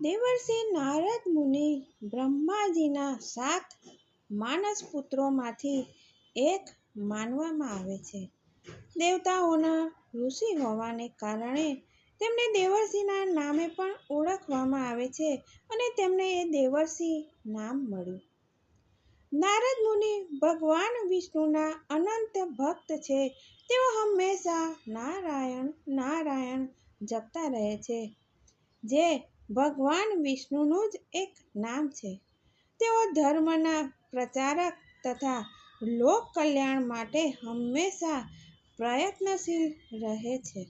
દેવર્ષિ નારદ મુનિ બ્રહ્માજીના સાત માનસ પુત્રોમાંથી એક માનવામાં આવે છે. દેવતાઓના ઋષિ હોવાને કારણે તેમને દેવર્ષિના નામે પણ ઓળખવામાં આવે છે અને તેમને એ દેવર્ષિ નામ મળ્યું. નારદ મુનિ ભગવાન વિષ્ણુના અનંત ભક્ત છે. તેઓ હંમેશા નારાયણ નારાયણ જપતા રહે છે. જે ભગવાન વિષ્ણુનું જ એક નામ છે. તેઓ ધર્મના પ્રચારક તથા લોક કલ્યાણ માટે હંમેશા પ્રયત્નશીલ રહે છે.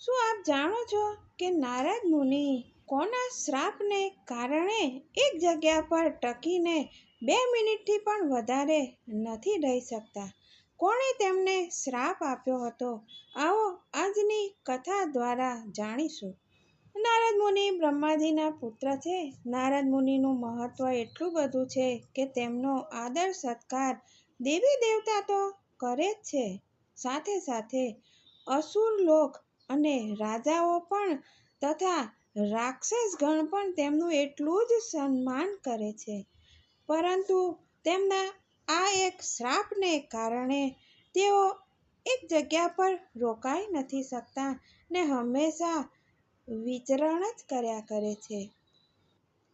શું આપ જાણો છો કે નારદ મુનિ કોના શ્રાપને કારણે એક જગ્યા પર ટકીને બે મિનિટથી પણ વધારે નથી રહી શકતા? કોણે તેમને શ્રાપ આપ્યો હતો? આવો આજની કથા દ્વારા જાણીશું. નારદ મુનિ બ્રહ્માજીના પુત્ર છે. નારદ મુનિનું મહત્વ એટલું બધું છે કે તેમનો આદર સત્કાર દેવી દેવતા તો કરે જ છે. સાથે સાથે અસુર લોક અને રાજાઓ પણ તથા રાક્ષસ ગણ પણ તેમનું એટલું જ સન્માન કરે છે. પરંતુ તેમના આ એક શ્રાપને કારણે તેઓ એક જગ્યા પર રોકાઈ નથી શકતા ને હંમેશા વિચરણ જ કર્યા કરે છે.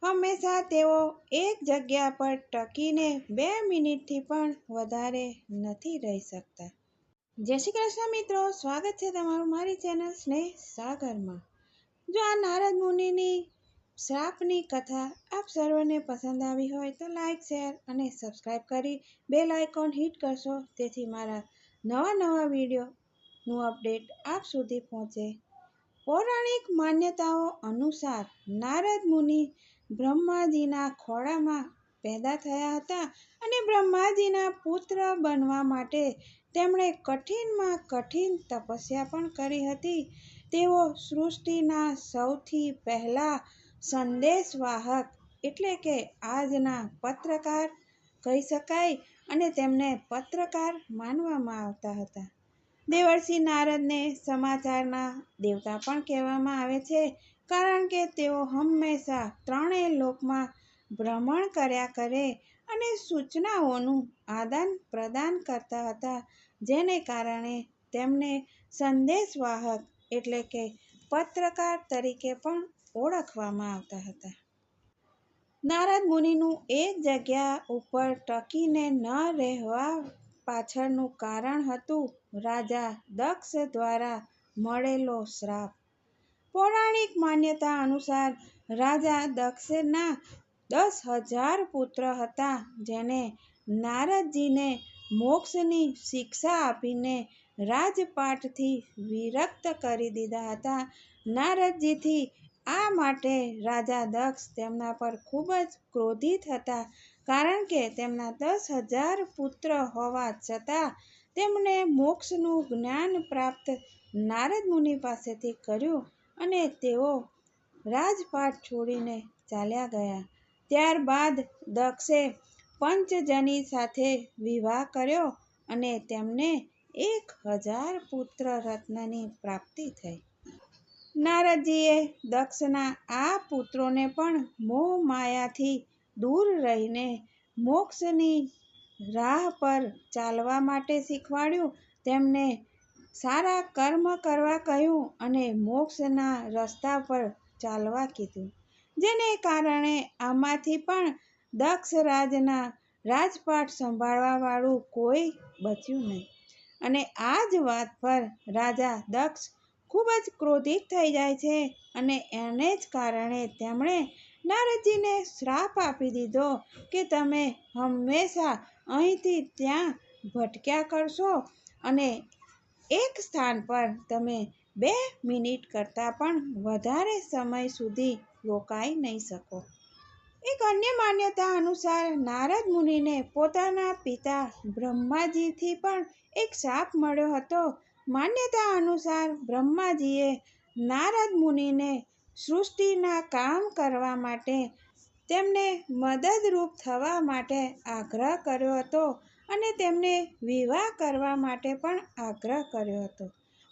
હંમેશા તેઓ એક જગ્યા પર ટકીને બે મિનિટથી પણ વધારે નથી રહી શકતા. જય શ્રી કૃષ્ણ મિત્રો, સ્વાગત છે તમારું મારી ચેનલ સ્નેહ સાગરમાં. જો આ નારદ મુનિની શ્રાપની કથા આપ સર્વને પસંદ આવી હોય તો લાઇક શેર અને સબસ્ક્રાઈબ કરી બેલ આઇકોન હિટ કરશો તેથી મારા નવા નવા વિડીયોનું અપડેટ આપ સુધી પહોંચે. પૌરાણિક માન્યતાઓ અનુસાર નારદ મુનિ બ્રહ્માજીના ખોળામાં પેદા થયા હતા અને બ્રહ્માજીના પુત્ર બનવા માટે તેમણે કઠિનમાં કઠિન તપસ્યા પણ કરી હતી. તેઓ સૃષ્ટિના સૌથી પહેલા સંદેશવાહક એટલે કે આજના પત્રકાર કહી શકાય અને તેમને પત્રકાર માનવામાં આવતા હતા. દેવર્ષિ નારદને સમાચારના દેવતા પણ કહેવામાં આવે છે, કારણ કે તેઓ હંમેશા ત્રણેય લોકમાં ભ્રમણ કર્યા કરે અને સૂચનાઓનું આદાન પ્રદાન કરતા હતા, જેને કારણે તેમને સંદેશવાહક એટલે કે પત્રકાર તરીકે પણ ઓળખવામાં આવતા હતા. નારદ મુનિનું એક જગ્યા ઉપર ટકીને ન રહેવા પાછળનું કારણ હતું રાજા દક્ષ દ્વારા મળેલો શ્રાપ. પૌરાણિક માન્યતા અનુસાર રાજા દક્ષના દસ હજાર પુત્ર હતા, જેને નારદજીને મોક્ષની શિક્ષા આપીને રાજપાટથી વિરક્ત કરી દીધા હતા. નારદજીથી આ માટે રાજા દક્ષ તેમના પર ખૂબ જ ક્રોધિત હતા. કારણ કે તેમના દસ હજાર પુત્ર હોવા છતાં તેમણે મોક્ષનું જ્ઞાન પ્રાપ્ત નારદ મુનિ પાસેથી કર્યું અને તેઓ રાજપાટ છોડીને ચાલ્યા ગયા. ત્યારબાદ દક્ષે પંચજની સાથે વિવાહ કર્યો અને તેમને એક હજાર પુત્ર રત્નની પ્રાપ્તિ થઈ. નારદજીએ દક્ષના આ પુત્રોને પણ મોહ માયાથી દૂર રહીને મોક્ષની રાહ પર ચાલવા માટે શીખવાડ્યું. તેમને સારા કર્મ કરવા કહ્યું અને મોક્ષના રસ્તા પર ચાલવા કીધું. જેને કારણે આમાંથી પણ દક્ષ રાજના રાજપાટ સંભાળવાવાળું કોઈ બચ્યું નહીં. અને આ જ વાત પર રાજા દક્ષ ખૂબ જ ક્રોધિત થઈ જાય છે અને એને જ કારણે તેમણે નારદજીને શ્રાપ આપી દીધો કે તમે હંમેશા અહીંથી ત્યાં ભટક્યા કરશો અને એક સ્થાન પર તમે બે મિનિટ કરતાં પણ વધારે સમય સુધી રોકાઈ નહીં શકો. એક અન્ય માન્યતા અનુસાર નારદ મુનિને પોતાના પિતા બ્રહ્માજીથી પણ એક શાપ મળ્યો હતો માન્યતા અનુસાર બ્રહ્માજીએ નારદ મુનિને સૃષ્ટિના કામ કરવા માટે તેમને મદદરૂપ થવા માટે આગ્રહ કર્યો હતો અને તેમને વિવાહ કરવા માટે પણ આગ્રહ કર્યો હતો.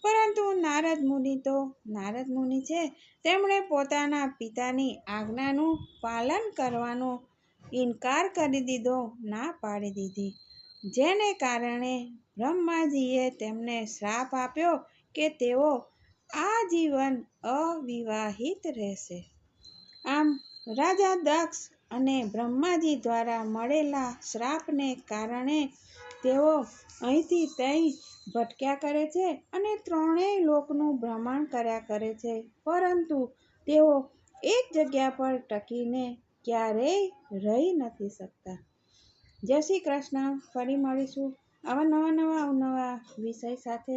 પરંતુ નારદ મુનિ તો નારદ મુનિ છે. તેમણે પોતાના પિતાની આજ્ઞાનું પાલન કરવાનો ઇનકાર કરી દીધો, ના પાડી દીધી. જેને કારણે બ્રહ્માજીએ તેમને શ્રાપ આપ્યો કે તેઓ આજીવન અવિવાહિત રહેશે. આમ રાજા દક્ષ અને બ્રહ્માજી દ્વારા મળેલા શ્રાપને કારણે તેઓ અહીંથી ત્યાં ભટક્યા કરે છે અને ત્રણેય લોકનું ભ્રમણ કર્યા કરે છે. પરંતુ તેઓ એક જગ્યા પર ટકીને ક્યારેય રહી નથી શકતા. જય શ્રી કૃષ્ણ. ફરી મળીશું આવા નવા નવા અવનવા વિષય સાથે.